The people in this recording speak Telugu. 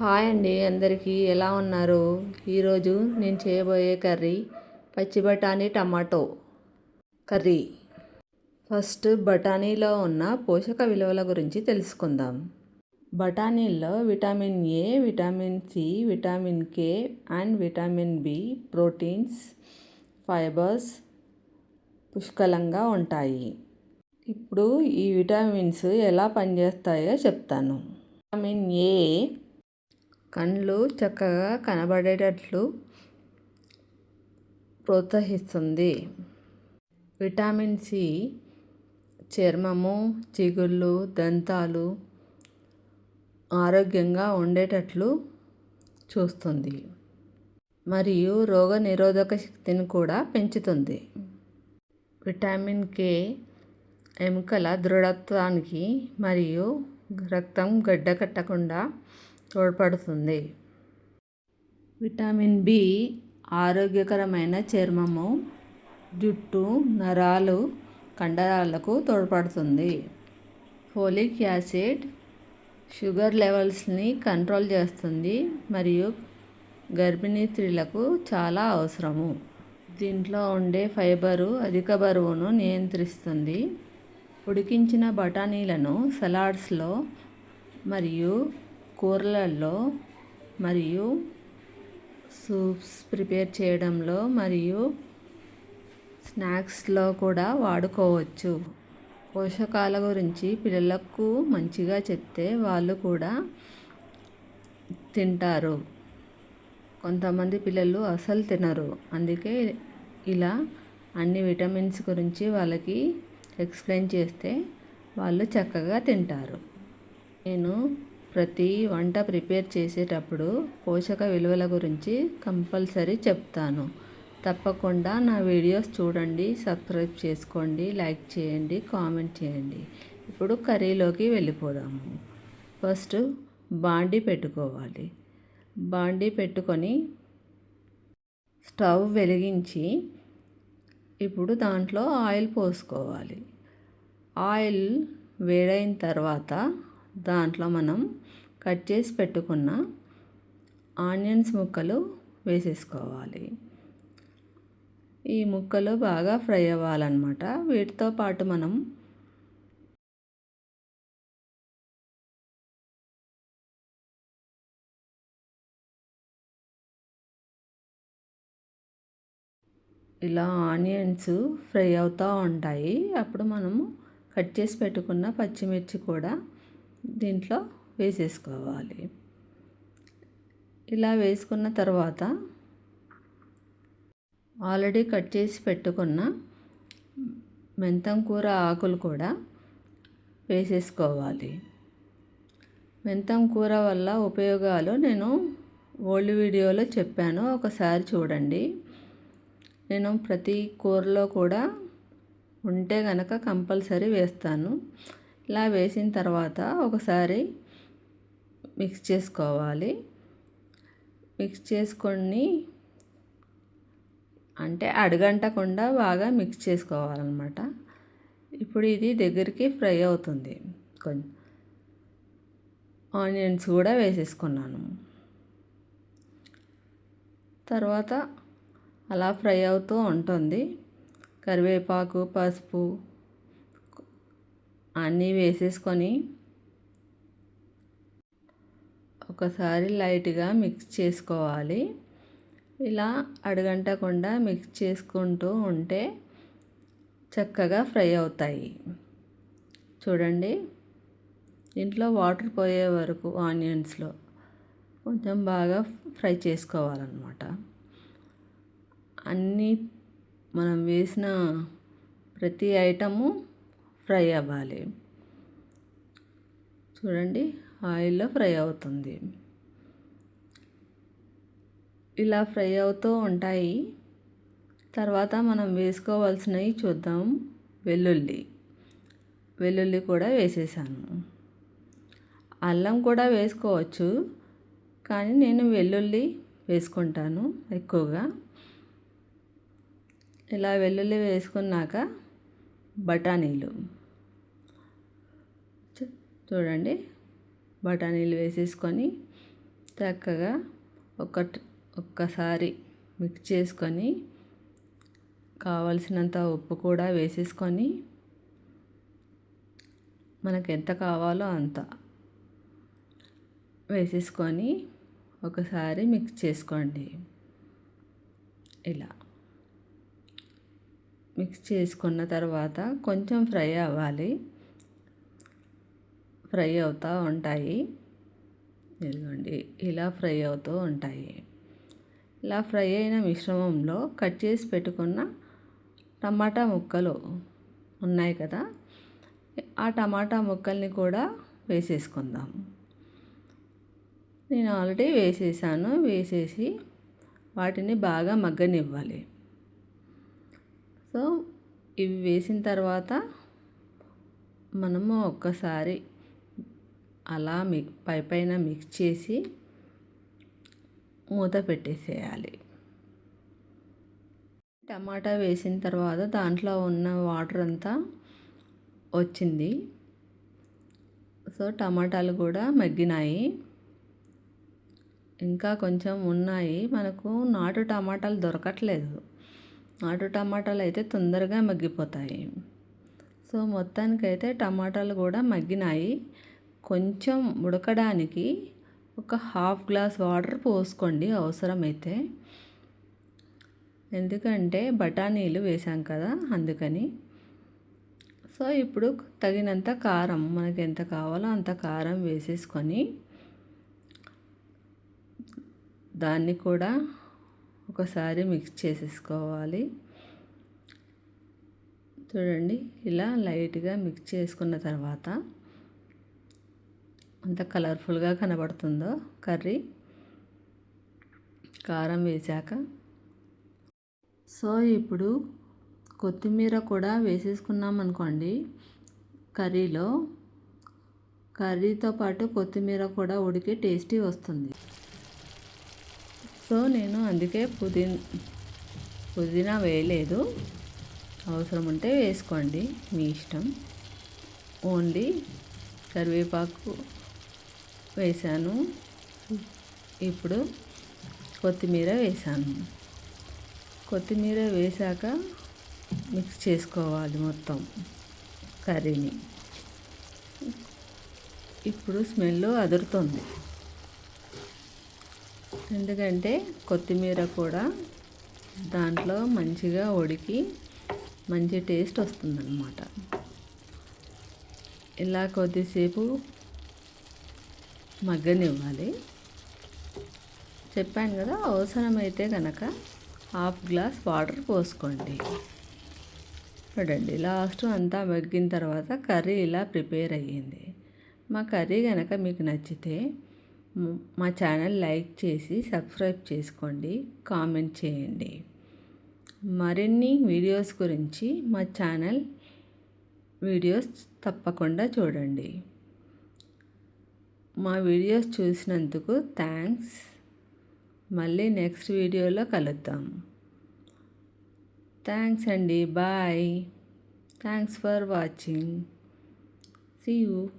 హాయ్ అండి అందరికీ. ఎలా ఉన్నారు? ఈరోజు నేను చేయబోయే కర్రీ పచ్చి బఠానీ టమాటో కర్రీ. ఫస్ట్ బఠానీలో ఉన్న పోషక విలువల గురించి తెలుసుకుందాం. బఠానీల్లో vitamin A vitamin C vitamin K and vitamin B proteins fibres పుష్కలంగా ఉంటాయి. ఇప్పుడు ఈ విటమిన్స్ ఎలా పనిచేస్తాయో చెప్తాను. విటమిన్ ఏ కళ్ళు చక్కగా కనబడేటట్లు ప్రోత్సహిస్తుంది. విటమిన్ సి చర్మము చిగుళ్ళు దంతాలు ఆరోగ్యంగా ఉండేటట్లు చూస్తుంది. మరియు రోగ నిరోధక శక్తిని కూడా పెంచుతుంది. విటమిన్ కే ఎముకల దృఢత్వానికి మరియు రక్తం గడ్డకట్టకుండా తోడ్పడుతుంది. విటమిన్ బి ఆరోగ్యకరమైన చర్మము జుట్టు నరాలు కండరాలకు తోడ్పడుతుంది. ఫోలిక్ యాసిడ్ షుగర్ లెవెల్స్ని కంట్రోల్ చేస్తుంది మరియు గర్భిణీ స్త్రీలకు చాలా అవసరము. దీంట్లో ఉండే ఫైబరు అధిక బరువును నియంత్రిస్తుంది. ఉడికించిన బఠానీలను సలాడ్స్లో మరియు కూరలలో మరియు సూప్స్ ప్రిపేర్ చేయడంలో మరియు స్నాక్స్లో కూడా వాడుకోవచ్చు. పోషకాల గురించి పిల్లలకు మంచిగా చెప్తే వాళ్ళు కూడా తింటారు. కొంతమంది పిల్లలు అసలు తినరు. అందుకే ఇలా అన్ని విటమిన్స్ గురించి వాళ్ళకి ఎక్స్ప్లెయిన్ చేస్తే వాళ్ళు చక్కగా తింటారు. నేను ప్రతి వంట ప్రిపేర్ చేసేటప్పుడు పోషక విలువల గురించి కంపల్సరీ చెప్తాను. తప్పకుండా నా వీడియోస్ చూడండి సబ్స్క్రైబ్ చేసుకోండి లైక్ చేయండి కామెంట్ చేయండి. ఇప్పుడు కర్రీలోకి వెళ్ళిపోదాము. ఫస్ట్ బాండి పెట్టుకోవాలి. బాండి పెట్టుకొని స్టవ్ వెలిగించి ఇప్పుడు దాంట్లో ఆయిల్ పోసుకోవాలి. ఆయిల్ వేడైన తర్వాత దాంట్లో మనం కట్ చేసి పెట్టుకున్న ఆనియన్స్ ముక్కలు వేసేసుకోవాలి. ఈ ముక్కలు బాగా ఫ్రై అవ్వాలన్నమాట. వీటితో పాటు మనం ఇలా ఆనియన్స్ ఫ్రై అవుతూ ఉంటాయి. అప్పుడు మనము కట్ చేసి పెట్టుకున్న పచ్చిమిర్చి కూడా దీంట్లో వేసేసుకోవాలి. ఇలా వేసుకున్న తర్వాత ఆల్రెడీ కట్ చేసి పెట్టుకున్న మెంతం కూర ఆకులు కూడా వేసేసుకోవాలి. మెంతం కూర వల్ల ఉపయోగాలు నేను ఓల్డ్ వీడియోలో చెప్పాను. ఒకసారి చూడండి. నేను ప్రతి కూరలో కూడా ఉంటే కనుక కంపల్సరీ వేస్తాను. ఇలా వేసిన తర్వాత ఒకసారి మిక్స్ చేసుకోవాలి. మిక్స్ చేసుకొని అంటే అడగంటకుండా బాగా మిక్స్ చేసుకోవాలన్నమాట. ఇప్పుడు ఇది దగ్గరికి ఫ్రై అవుతుంది. కొంచెం ఆనియన్స్ కూడా వేసేసుకున్నాను. తర్వాత అలా ఫ్రై అవుతూ ఉంటుంది. కరివేపాకు పసుపు అన్నీ వేసేసుకొని ఒకసారి లైట్గా మిక్స్ చేసుకోవాలి. ఇలా అడగంటకుండా మిక్స్ చేసుకుంటూ ఉంటే చక్కగా ఫ్రై అవుతాయి. చూడండి దీంట్లో వాటర్ పోయే వరకు ఆనియన్స్లో కొంచెం బాగా ఫ్రై చేసుకోవాలన్నమాట. అన్నీ మనం వేసిన ప్రతి ఐటము ఫ్రై అవ్వాలి. చూడండి ఆయిల్లో ఫ్రై అవుతుంది. ఇలా ఫ్రై అవుతూ ఉంటాయి. తర్వాత మనం వేసుకోవాల్సినవి చూద్దాం. వెల్లుల్లి. వెల్లుల్లి కూడా వేసేసాను. అల్లం కూడా వేసుకోవచ్చు కానీ నేను వెల్లుల్లి వేసుకుంటాను ఎక్కువగా. ఇలా వెల్లుల్లి వేసుకున్నాక బఠానీలు. చూడండి. బఠానీలు వేసేసుకొని చక్కగా ఒక ఒక్కసారి మిక్స్ చేసుకొని కావలసినంత ఉప్పు కూడా వేసేసుకొని మనకు ఎంత కావాలో అంత వేసేసుకొని ఒకసారి మిక్స్ చేసుకోండి. ఇలా మిక్స్ చేసుకున్న తర్వాత కొంచెం ఫ్రై అవ్వాలి. ఫ్రై అవుతూ ఉంటాయి. ఇదిగోండి ఇలా ఫ్రై అవుతూ ఉంటాయి. ఇలా ఫ్రై అయిన మిశ్రమంలో కట్ చేసి పెట్టుకున్న టమాటా ముక్కలు ఉన్నాయి కదా ఆ టమాటా ముక్కల్ని కూడా వేసేసుకుందాం. నేను ఆల్రెడీ వేసేసాను వేసేసి వాటిని బాగా మగ్గనివ్వాలి. సో ఇవి వేసిన తర్వాత మనము ఒక్కసారి అలా మి పై పైన మిక్స్ చేసి మూత పెట్టేసేయాలి. టమాటా వేసిన తర్వాత దాంట్లో ఉన్న వాటర్ అంతా వచ్చింది. సో టమాటాలు కూడా మగ్గినాయి. ఇంకా కొంచెం ఉన్నాయి. మనకు నాటు టమాటాలు దొరకట్లేదు. నాటు టమాటాలు అయితే తొందరగా మగ్గిపోతాయి. సో మొత్తానికైతే టమాటాలు కూడా మగ్గినాయి. కొంచెం ఉడకడానికి ఒక హాఫ్ గ్లాస్ వాటర్ పోసుకోండి అవసరమైతే. ఎందుకంటే బఠానీలు వేసాం కదా అందుకని. సో ఇప్పుడు తగినంత కారం మనకి ఎంత కావాలో అంత కారం వేసేసుకొని దాన్ని కూడా ఒకసారి మిక్స్ చేసేసుకోవాలి. చూడండి ఇలా లైట్గా మిక్స్ చేసుకున్న తర్వాత అంత కలర్ఫుల్గా కనబడుతుందో కర్రీ. కారం వేసాక సో ఇప్పుడు కొత్తిమీర కూడా వేసేసుకున్నాం అనుకోండి. కర్రీలో కర్రీతో పాటు కొత్తిమీర కూడా ఉడికి టేస్టీ వస్తుంది. సో నేను అందుకే పుదీనా పుదీనా వేయలేదు. అవసరం ఉంటే వేసుకోండి మీ ఇష్టం. ఓన్లీ కరివేపాకు వేసాను ఇప్పుడు కొత్తిమీర వేసాను కొత్తిమీర వేసాక మిక్స్ చేసుకోవాలి మొత్తం కర్రీని. ఇప్పుడు స్మెల్ అదురుతుంది. ఎందుకంటే కొత్తిమీర కూడా దాంట్లో మంచిగా ఉడికి మంచి టేస్ట్ వస్తుందన్నమాట. ఇలా కొద్దిసేపు మగ్గనివ్వాలి. చెప్పాను కదా అవసరమైతే కనుక హాఫ్ గ్లాస్ వాటర్ పోసుకోండి. చూడండి లాస్ట్ అంతా మగ్గిన తర్వాత కర్రీ ఇలా ప్రిపేర్ అయ్యింది. మా కర్రీ కనుక మీకు నచ్చితే మా ఛానల్ లైక్ చేసి సబ్స్క్రైబ్ చేసుకోండి కామెంట్ చేయండి. మరిన్ని వీడియోస్ గురించి మా ఛానల్ వీడియోస్ తప్పకుండా చూడండి. మా వీడియోస్ చూసినందుకు థ్యాంక్స్. మళ్ళీ నెక్స్ట్ వీడియోలో కలుద్దాం. థ్యాంక్స్ అండి. Bye. Thanks for watching. See you